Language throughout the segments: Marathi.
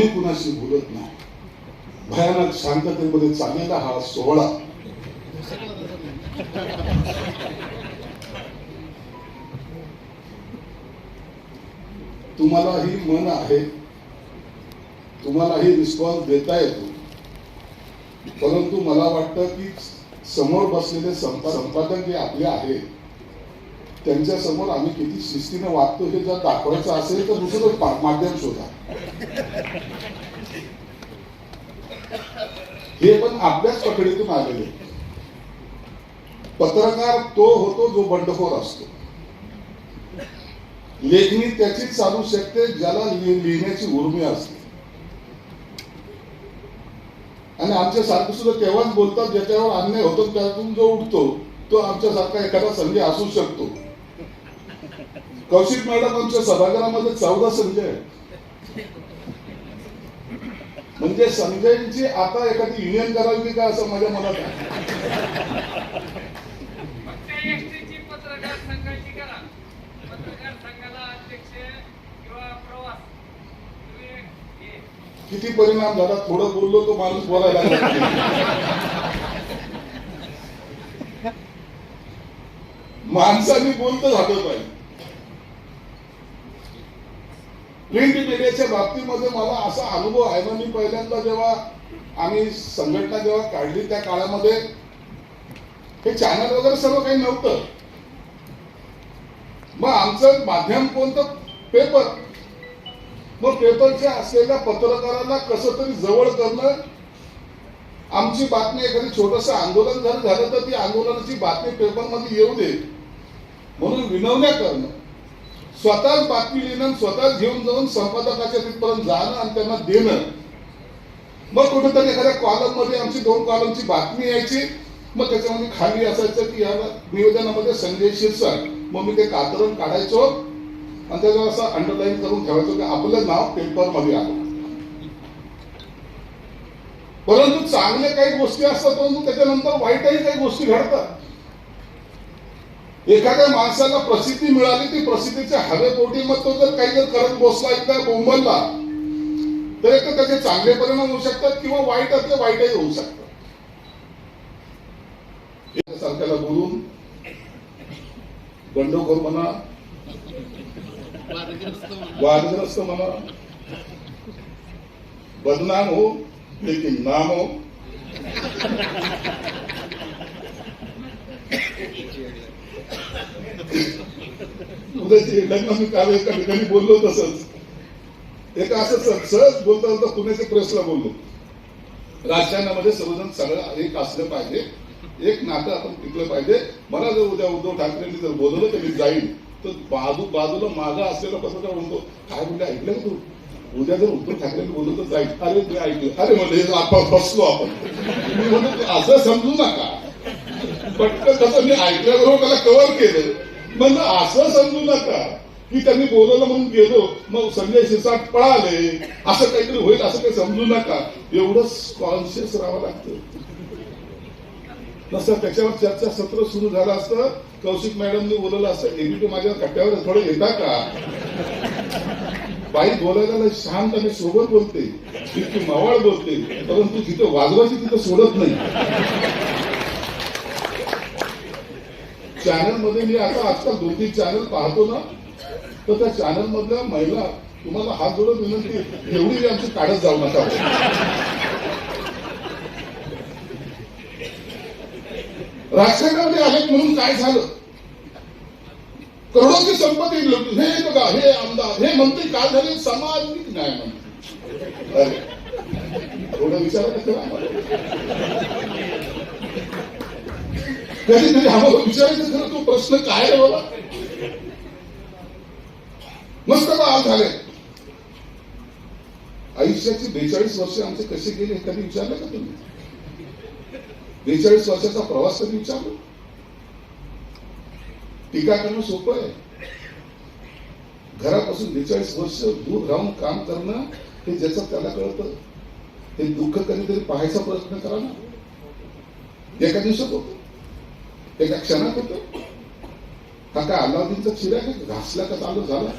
कोणी कुणाशी बोलत नाही. भयानक शांततेमध्ये चाललेला हा सोहळा. तुम्हालाही मन आहे. तुम्हालाही रिस्पॉन्स देता येतो. परंतु मला वाटतं की समोर बसलेले संपादक जे आपले आहेत त्यांच्यासमोर आम्ही किती शिस्तीने वागतो हे जर दाखवायचं असेल तर दुसरं माध्यम शोधा. हे पण आपल्याच पकडीतून आलेले पत्रकार तो होतो जो बंडखोर असतो. लेखणी त्याचीच चालू शकते ज्याला लिहिण्याची उर्मी असते. आणि आमच्या सारखं सुद्धा तेव्हाच बोलतात ज्याच्यावर अन्याय होतो त्यातून जो उठतो तो आमच्यासारखा एखादा संधी असू शकतो. कौशिक मॅडम आमच्या सभागृहामध्ये चौदा संजय आहेत. म्हणजे संजयची आता एखादी युनियन करावी का असं माझ्या मनात आहे? किती परिणाम झाला? थोडं बोललो तो माणूस बोलायला. माणसाने बोलतं झालं पाहिजे. प्रिंट मीडियाच्या बाबतीमध्ये मला असा अनुभव आहे. ना मी पहिल्यांदा जेव्हा आम्ही संघटना जेव्हा काढली त्या काळामध्ये हे चॅनल वगैरे सर्व काही नव्हतं. मग आमचं माध्यम कोणतं? पेपर मग पेपरच्या असलेल्या पत्रकारांना कसं तरी जवळ करणं आमची बातमी एखादी छोटस आंदोलन जर झालं तर ती आंदोलनाची बातमी पेपरमध्ये येऊ दे. म्हणून विनवण्या करणं. स्वतःच बातमी लिहिणं स्वतःच घेऊन जाऊन संपादकाच्या तिथपर्यंत जाणं आणि त्यांना देणं. मग कुठेतरी एखाद्या कॉलममध्ये आमची दोन कॉलमची बातमी यायची. मग त्याच्यामध्ये खाली असायचं की या निवेदनामध्ये संजय शिरसाट. मग मी ते कातरण काढायचो आणि त्याच्यावर असं अंडरलाईन करून ठेवायचं की आपलं नाव पेपरमध्ये आलं परंतु चांगल्या काही गोष्टी असतात परंतु त्याच्यानंतर वाईटही काही गोष्टी घडतात. एखाद्या माणसाला प्रसिद्धी मिळाली ती प्रसिद्धीच्या हवेपोटी मग तो जर काही जर करत बसला एकदा बोंबलला तर एक तर त्याचे चांगले परिणाम होऊ शकतात किंवा वाईट असले वाईटही होऊ शकतात. सारख्याला बोलून बंडखोर म्हणा वादग्रस्त म्हणा बदनाम हो लेकिन नाम हो. उद्याची लग्न मी काल एका ठिकाणी बोललो तसंच. एका असं सहज- बोलता बोलता पुण्याच्या प्रेसला बोललो. राजकारणामध्ये सर्वजण सगळं एक असलं पाहिजे. एक नातं आपण टिकलं पाहिजे. मला जर उद्या उद्धव ठाकरेंनी जर बोलवलं तर मी जाईन तर बाजू बाजूला माझा असलेला पत्रकार म्हणतो काय म्हणजे ऐकलं का तू? उद्या जर उद्धव ठाकरेंनी बोलवलं तर जाईल अरे मी ऐकलं. अरे म्हणजे हे आपण फसलो आपण. मी म्हणतो असं समजू नका. पटकन कसं मी ऐकल्याबरोबर त्याला कव्हर केलं. म्हणजे असं समजू नका की त्यांनी बोलवलं म्हणून गेलो मग संजय शिरसाट पळाले. असं काहीतरी होईल असं काही समजू नका. एवढंच कॉन्शियस राहावं लागतं. नसं त्याच्यावर चर्चा सत्र सुरू झालं असतं. कौशिक मॅडमने बोलवलं असतं एबीटी माझ्या कट्ट्यावर थोडं येता का? बाई बोलायला शांत आणि सोबत बोलते. इतकी मावळ बोलते. परंतु जिथं वाजवायची तिथं सोडत नाही. चॅनलमध्ये मी आता आजकाल दोन तीन चॅनल पाहतो ना तर त्या चॅनल मधल्या महिला तुम्हाला हात जोडून विनंती एवढी आमची काढत जाऊ नका. राजकारणामध्ये आहेत म्हणून काय झालं? करोडोची संपत्ती लुटली. हे बघा हे आमदार हे मंत्री काय झाले सामाजिक न्याय मंत्री अरे, थोडं विचारायला कधीतरी आम्हाला विचारायचं खरं तो प्रश्न काय आहे बाबा? मस्त बाळ झाले आयुष्याची बेचाळीस वर्ष आमचे कसे गेले हे कधी विचारलं का तुम्ही? बेचाळीस वर्षाचा प्रवास कधी विचारलो? टीका करणं सोपं आहे. घरापासून बेचाळीस वर्ष दूर राहून काम करणं हे ज्याचं त्याला कळतं. हे दुःख कधीतरी पाहायचा प्रयत्न करा ना. एका दिवसात होतं. एका क्षणात होतं. हा काय अल्लाउद्दीनचा चिरा आहे घासला का चालू झाला?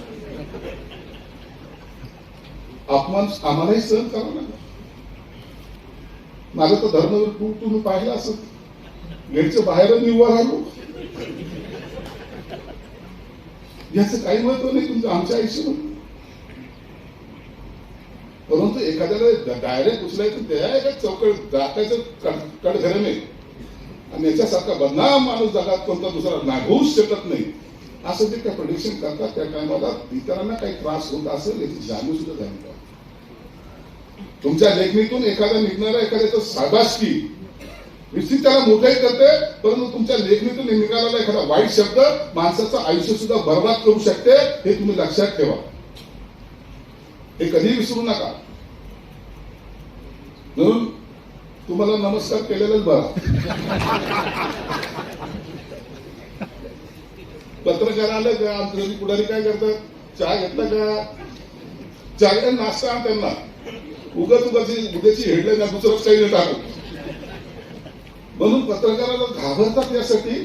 अपमान आम्हालाही सहन करावा लागला. माझं तर धर्म तू तुम्ही पाहिलं असं. गेटच्या बाहेर मी उभा राहिलो. याचं काही महत्त्व नाही तुमचं आमच्या आयुष्यामध्ये. परंतु एखाद्याला डायरेक्ट उचलायचं त्या एका चौकड जातायचं नाही आणि याच्यासारखा बदनाम माणूस जगात कोणता दुसरा नागवूच शकत नाही. असं जे काय प्रोडिक्शन करतात त्या टायमाला इतरांना काही त्रास होत असेल याची जाणीव सुद्धा झाली पाहिजे. तुमच्या लेखणीतून एखादा निघणारा एखाद्याचं साबासकी निश्चित त्याला मोठंही करते परंतु तुमच्या लेखणीतून निघालेला एखादा वाईट शब्द माणसाचं आयुष्य सुद्धा बर्बाद करू शकते हे तुम्ही लक्षात ठेवा. हे कधीही विसरू नका. म्हणून तुम्हाला नमस्कार केलेलाच बरा. पत्रकार आलं का आमच्या पुढारी काय करतात? चहा घेतला का? चहा घ्या, नाश्ता त्यांना. उगाच उगाची उद्याची हेडलाईन ना दुसरं काही टाकू म्हणून पत्रकाराला घाबरतात यासाठी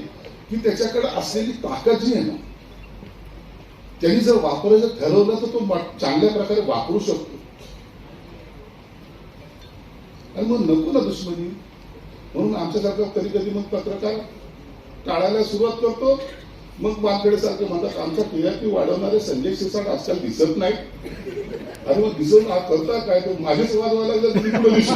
की त्याच्याकडे असलेली ताकद जी आहे ना त्यांनी जर वापरायचं ठरवलं तर तो चांगल्या प्रकारे वापरू शकतो. आणि मग नको ना दुश्मनी. म्हणून आमच्यासारखं कधी कधी मग पत्रकार टाळायला सुरुवात करतो. मग वानखेडे सारखे म्हणतात आमचा टीआरपी वाढवणारे संजय शिरसाट आजकाल दिसत नाही अरे मग दिसून करता काय तो? माझेच वाद व्हायला लागला तुम्ही कुठं दिसू?